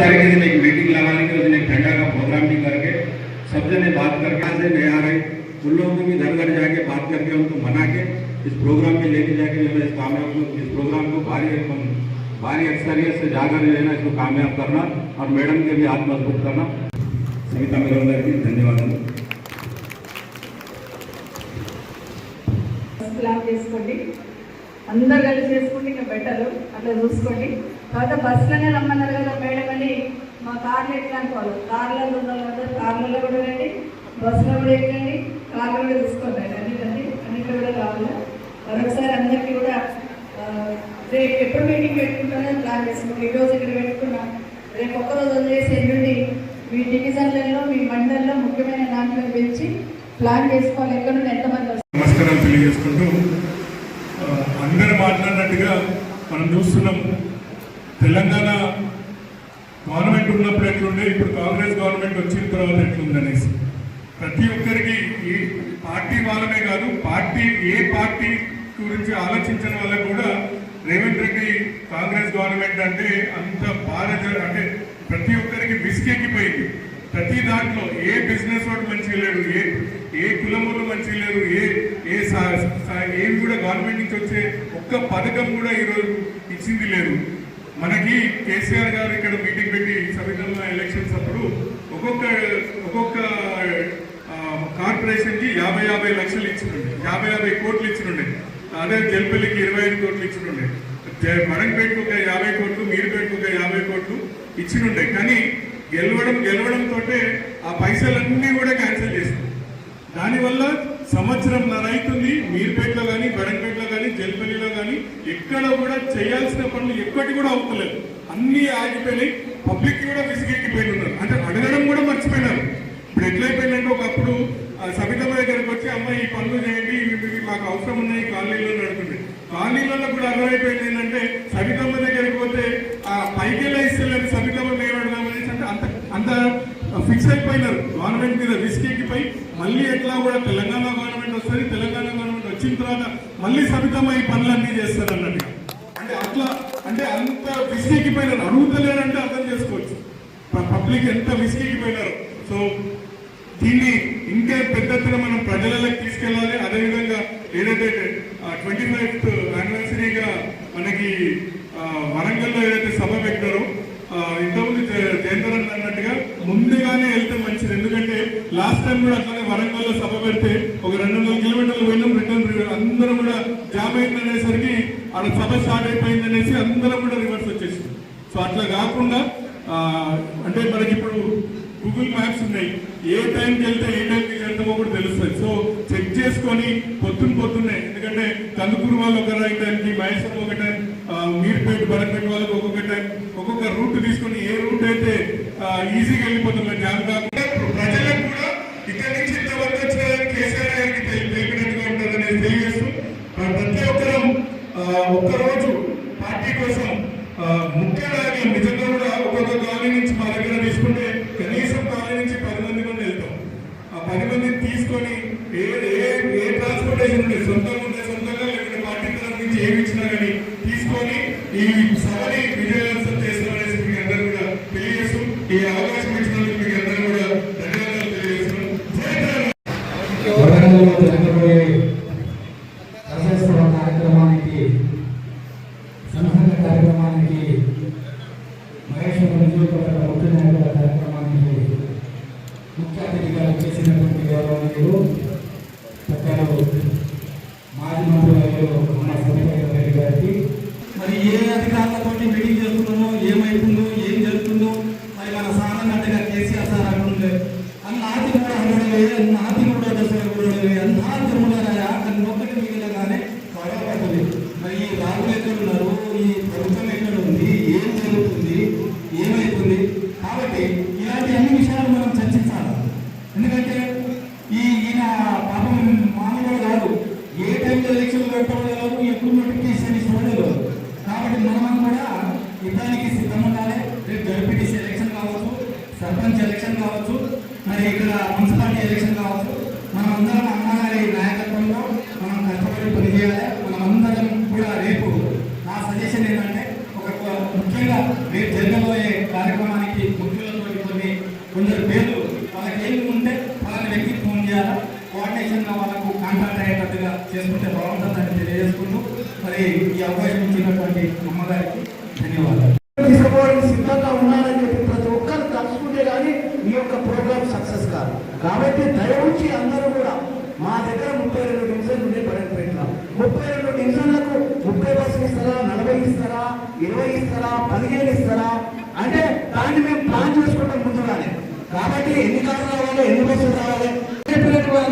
सारे के दिन एक मीटिंग लगाने के उस दिन एक ठंडा का प्रोग्राम भी करके सब जने बात करके यहाँ से नहीं आ रहे उन लोगों को भी घर घर जाके बात करके उनको मना के इस प्रोग्राम में लेके जाके जो है इस कामयाब को इस प्रोग्राम को भारी रकम भारी अक्सरियत से जाकर जो है ना इसको कामयाब करना और मैडम के भी हाथ मजबूत करना सविता मेरे గారికి ధన్యవాదాలు ప్లాన్ చేసుకోండి అందరు కలిసి చేసుకుంటే ఇంకా బెటర్ అట్లా చూసుకోండి తర్వాత బస్సులోనే రమ్మన్నారు కదా మేడం అని. మా కార్లు ఎట్లా అనుకోవాలి? కార్లలో ఉన్నాం కదా కార్లలో కూడా రండి బస్సులో కూడా ఎక్కండి కార్లో కూడా చూసుకోండి అన్ని రండి అన్నిట్లో కూడా కావాలి మరొకసారి అందరికీ కూడా రేపు ఎప్పుడు మీటింగ్ పెట్టుకుంటానని ప్లాన్ చేసుకుంటాం. ఈ రోజు ఇక్కడ పెట్టుకున్నాం. రేపు ఒక్కరోజు వదిలేసి ఎల్లుండి మీ డివిజన్లలో మీ మండలంలో ముఖ్యమైన దాంట్లో పెంచి ప్లాన్ చేసుకోవాలి. ఎక్కడ నుండి ఎంతమంది వస్తారు? నమస్కారం తెలియజేసుకుంటూ అందరూ మాట్లాడినట్టుగా మనం చూస్తున్నాం. తెలంగాణ గవర్నమెంట్ ఉన్నప్పుడు ఎట్లుండే ఇప్పుడు కాంగ్రెస్ గవర్నమెంట్ వచ్చిన తర్వాత ఎట్లుందనేసి. ప్రతి ఒక్కరికి ఈ పార్టీ వాళ్ళనే కాదు పార్టీ ఏ పార్టీ గురించి ఆలోచించిన వాళ్ళకు కూడా రేవంత్ రెడ్డి కాంగ్రెస్ గవర్నమెంట్ అంటే అంత బాధ అంటే ప్రతి ఒక్కరికి విసికెక్కిపోయింది. ప్రతి దాంట్లో ఏ బిజినెస్ వాడు మంచిగా లేడు ఏ ఏ కులములు మంచిగా లేరు ఏ ఏ సా- సా- ఏవి కూడా గవర్నమెంట్ నుంచి వచ్చే ఒక్క పథకం కూడా ఈరోజు ఇచ్చింది లేదు. మనకి కేసీఆర్ గారు ఇక్కడ మీటింగ్ పెట్టి సమీపంలో ఎలక్షన్స్ అప్పుడు ఒక్కొక్క ఒక్కొక్క కార్పొరేషన్కి యాభై యాభై లక్షలు ఇచ్చినండి. యాభై యాభై కోట్లు ఇచ్చినుండే. అదే జల్పల్లికి ఇరవై ఐదు కోట్లు ఇచ్చినుండే. జ- ఒక యాభై కోట్లు మీరుపేటకు ఒక యాభై కోట్లు ఇచ్చినుండే. కానీ గెలవడం గెలవడం తోటే ఆ పైసలన్నీ కూడా క్యాన్సిల్ చేసింది. దానివల్ల సంవత్సరం అవుతుంది మీరుపేటలో కానీ బడంపేటలో కానీ ఎక్కడ కూడా చేయాల్సిన పనులు ఎక్కటి కూడా అవుతలేదు. అన్ని ఆగిపోయినాయి. పబ్లిక్ కూడా విసిగెక్కిపోయి ఉన్నారు అంటే అడగడం కూడా మర్చిపోయినారు. ఇప్పుడు ఎట్లయిపోయిందంటే ఒకప్పుడు సబితమ్మ దగ్గరకు వచ్చి అమ్మ ఈ పనులు చేయండి. మాకు అవసరం ఉన్నాయి కాలనీలో నడుతుంది కాలనీలలో కూడా అర్థమైపోయింది ఏంటంటే సబితమ్మ దగ్గరకు పోతే ఆ పైకి ఇస్తలేదు సబితమ్మ మేము అడదామనేసి అంటే అంత అంత ఫిక్స్ అయిపోయినారు. గవర్నమెంట్ మీద రిస్క్ ఎక్కిపోయి మళ్ళీ ఎట్లా కూడా తెలంగాణ గవర్నమెంట్ వస్తుంది. తెలంగాణ వచ్చిన తర్వాత మళ్ళీ సబితమ్మ ఈ పనులన్నీ చేస్తారు అన్నట్టుగా అంటే అట్లా అంటే అంత విసిగిపోయినారు అడుగుతలేరంటే అర్థం చేసుకోవచ్చు. పబ్లిక్ ఎంత విసిగిపోయినారు సో దీన్ని ఇంకా పెద్ద ఎత్తున మనం ప్రజలకు తీసుకెళ్ళాలి. అదేవిధంగా ఏదైతే ట్వంటీ ఫైవ్త్ యానివర్సరీగా మనకి వరంగల్లో ఏదైతే సభ పెట్టారో ఆ, ఇంతకుముందు జ- అన్నట్టుగా ముందుగానే వెళ్తే మంచిది. ఎందుకంటే లాస్ట్ టైం కూడా అట్లానే వరంగల్లో సభ పెడితే ఒక రెండు జామ్ అయింది ఆడ సభ స్టార్ట్ అయిపోయింది అనేసి అందరం కూడా రివర్స్ వచ్చేసింది. సో అట్లా కాకుండా అంటే మనకి ఇప్పుడు గూగుల్ మ్యాప్స్ ఉన్నాయి. ఏ టైంకి వెళ్తే ఏ టైంకి వెళ్తామో కూడా తెలుస్తుంది సో చెక్ చేసుకొని పొద్దున్న పొద్దున్నే ఎందుకంటే కందుకూరు వాళ్ళు ఒక రైట్ టైంకి మహేశ్వరం ఒక టైం మీర్పేట బడపేట వాళ్ళకి ఒక్కొక్క టైం ఒక్కొక్క రూట్ తీసుకొని ఏ రూట్ అయితే ఈజీగా వెళ్ళిపోతుందో జామ్ కాకుండా ప్రజలకు కూడా ఇక్కడి నుంచి ఇంతవరకు వచ్చిన కేసీఆర్ గారికి తెలి- తెలిపినట్టుగా ఉంటుందని తెలియజేస్తూ ఆ, ప్రతి ఒక్కరం ఆ, ఒక్కరోజు పార్టీ కోసం ఆ, ముఖ్యంగా నిజంగా కూడా ఒక్కొక్క కాలనీ నుంచి మా దగ్గర తీసుకుంటే కనీసం కాలనీ నుంచి పది మంది మంది వెళ్తాం ఆ పది మందిని తీసుకొని ఏ ఏ ఏ ట్రాన్స్పోర్టేషన్ ఉండే సొంతంగా ఉండే సొంతంగా లేకుంటే పార్టీ తరఫు నుంచి ఏమి ఇచ్చినా కానీ తీసుకొని ఈ సభని విజయవంతం చేస్తామనేసి మీకు అందరూ కూడా తెలియజేస్తూ ఈ అవకాశం ఇచ్చినందుకు మీకు అందరూ కూడా ధన్యవాదాలు తెలియజేస్తున్నాం జై తెలంగాణ. వరంగల్లో జరగబోయే రథోత్సవ కార్యక్రమానికి సంఘటన కార్యక్రమానికి మహేశ్వర నియోజకవర్గ ముఖ్య నాయకుల కార్యక్రమానికి ముఖ్య అతిథిగా చేసినటువంటి గౌరవనీయులు పెద్దలు మాజీ మంత్రులు మన సమితి రెడ్డి గారికి మరి ఏ అధికారులతో మీటింగ్ చేస్తున్నామో ఏమైతుందో ఏం జరుగుతుందో మరి మన సాధారణంగా కేసీఆర్ సార్ అంటుండే అన్నాతి కూడా అన్న నాతి కూడా దశలు కూడా అంతా తిరుమలరాయా అని ఒక్కటి మిగిలినగానే గొడవపడుతుంది మరి ఈ రాజులు ఎక్కడ ఈ ప్రభుత్వం ఎక్కడ ఉంది? ఏం జరుగుతుంది? ఏమైతుంది? కాబట్టి ఇలాంటి అన్ని విషయాలు మనం చర్చించాలి ఎందుకంటే ఈ ఈయన పాపం మామూలుగా కాదు ఏ టైంలో ఎలక్షన్ పెట్టడం ఎప్పుడు నోటిఫికేషన్ ఇవ్వలేదు కాబట్టి మనం కూడా యుద్ధానికి సిద్ధం ఉండాలి రేపు జడ్పీటీసీ ఎలక్షన్ కావచ్చు సర్పంచ్ ఎలక్షన్ కావచ్చు మరి ఇక్కడ మున్సిపాలిటీ ఎలక్షన్ కావచ్చు. మనం అందరం అమ్మగారి నాయకత్వంలో మనం కష్టపడి పనిచేయాలి. మనం అందరం కూడా రేపు నా సజెషన్ ఏంటంటే ఒక ముఖ్యంగా రేపు జరగబోయే కార్యక్రమానికి కొందరు పేర్లు వాళ్ళకి ఏమి ఉంటే వాళ్ళని వ్యక్తికి ఫోన్ చేయాలా? కోఆర్డినేషన్గా వాళ్ళకు కాంటాక్ట్ అయ్యేటట్టుగా చేసుకుంటే బాగుంటుందని తెలియజేసుకుంటూ మరి ఈ అవకాశం ఇచ్చినటువంటి అమ్మగారికి ధన్యవాదాలు తీసుకోవడానికి సిద్ధంగా ఉన్నారని చెప్పి ప్రతి ఒక్కరు తలుచుకుంటే కానీ ఈ యొక్క ప్రోగ్రామ్ సక్సెస్ కాదు కాబట్టి దయవుంచి అందరూ కూడా మా దగ్గర ముప్పై రెండు డివిజన్లు ఉన్నాయి బడంపేట ముప్పై రెండు డివిజన్లకు ముప్పై బస్సులు ఇస్తారా? నలభై ఇస్తారా? ఇరవై ఇస్తారా? పదిహేను ఇస్తారా? అంటే దాన్ని మేము ప్లాన్ చేసుకుంటాం ముందుగానే. కాబట్టి ఎన్ని కార్లు రావాలి ఎన్ని బస్సులు రావాలి?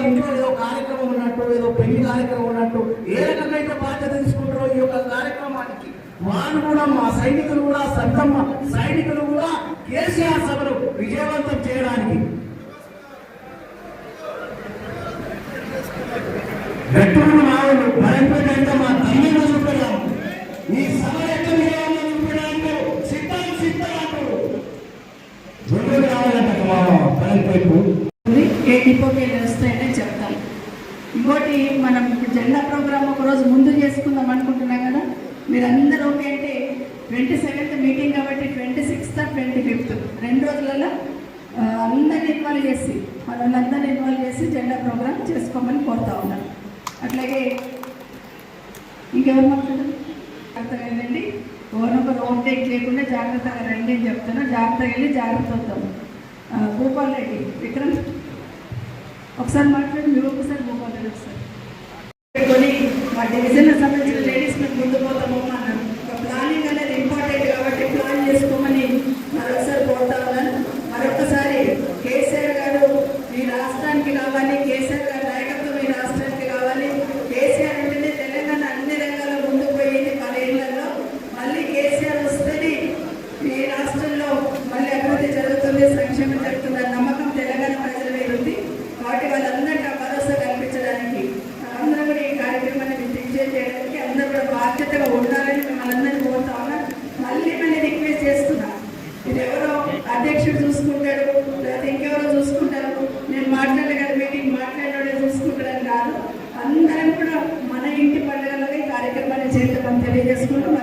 ఇంట్లో ఏదో కార్యక్రమం ఉన్నట్టు ఏదో పెళ్ళి కార్యక్రమం ఉన్నట్టు ఏ రకంగా అయితే బాధ్యత తీసుకుంటారో ఈ యొక్క కార్యక్రమానికి వాళ్ళు కూడా మా సైనికులు కూడా సద్దమ్మ సైనికులు కూడా కేసీఆర్ సభను విజయవంతం చేయడానికి గట్టుకున్న మావులు భయంపేట మా తల్లిని సభ ఎట్లా సిద్ధం సిద్ధం అంటారు రెండు రావాలంట మా వస్తాయని ఇంకోటి మనం ఇప్పుడు జెండా ప్రోగ్రామ్ ఒక రోజు ముందు చేసుకుందాం అనుకుంటున్నాం కదా. మీరందరూ ఓకే అంటే ట్వంటీ సెవెంత్ మీటింగ్ కాబట్టి ట్వంటీ సిక్స్త్ ట్వంటీ ఫిఫ్త్ రెండు రోజులలో అందరిని ఇన్వాల్వ్ చేసి వాళ్ళందరినీ ఇన్వాల్వ్ చేసి జెండా ప్రోగ్రామ్ చేసుకోమని కోరుతా ఉన్నాను అట్లాగే ఇంకెవరు మాట్లాడారు? జాగ్రత్తగా వెళ్ళండి ఒకరినొకరు ఓవర్టేక్ లేకుండా జాగ్రత్తగా రండి అని చెప్తున్నా. జాగ్రత్తగా వెళ్ళి జాగ్రత్త అవుతాం ఆ, భూపాల్ రెడ్డి విక్రమ్? ఒకసారి మాట్లాడి మీరు ఒకసారి భూపాల్ రెడ్డి ఒకసారి. కొన్ని మా డివిజన్కి సంబంధించిన లేడీస్ మేము ముందు పోతాము అన్నారు ఒక ప్లానింగ్ అనేది ఇంపార్టెంట్ కాబట్టి ప్లాన్ చేసుకోమని మరొకసారి కోరుతా ఉన్నాను మరొకసారి కేసీఆర్ గారు ఈ రాష్ట్రానికి కావాలి కేసీఆర్ గారి నాయకత్వం ఈ రాష్ట్రానికి కావాలి కేసీఆర్ ఉంటేనే తెలంగాణ అన్ని రంగాల్లో ముందుకు పోయింది పదేళ్ళలో మళ్ళీ కేసీఆర్ వస్తేనే ఈ రాష్ట్రంలో మళ్ళీ అభివృద్ధి జరుగుతుంది సంక్షేమం జరుగుతుంది అన్న నమ్మకం తెలంగాణ ప్రజల మీద ఉంది కాబట్టి వాళ్ళందరికీ ఆ భరోసా కల్పించడానికి అందరూ కూడా ఈ కార్యక్రమాన్ని విజయం చేయడానికి అందరూ కూడా బాధ్యతగా ఉండాలని మిమ్మల్ని అందరినీ కోరుతా ఉన్నాను మళ్ళీ మళ్ళీ రిక్వెస్ట్ చేస్తున్నా ఇది ఎవరో అధ్యక్షుడు చూసుకుంటాడు లేకపోతే ఇంకెవరో చూసుకుంటారు నేను మాట్లాడే కదా మీటింగ్ మాట్లాడే చూసుకుంటాడని కాదు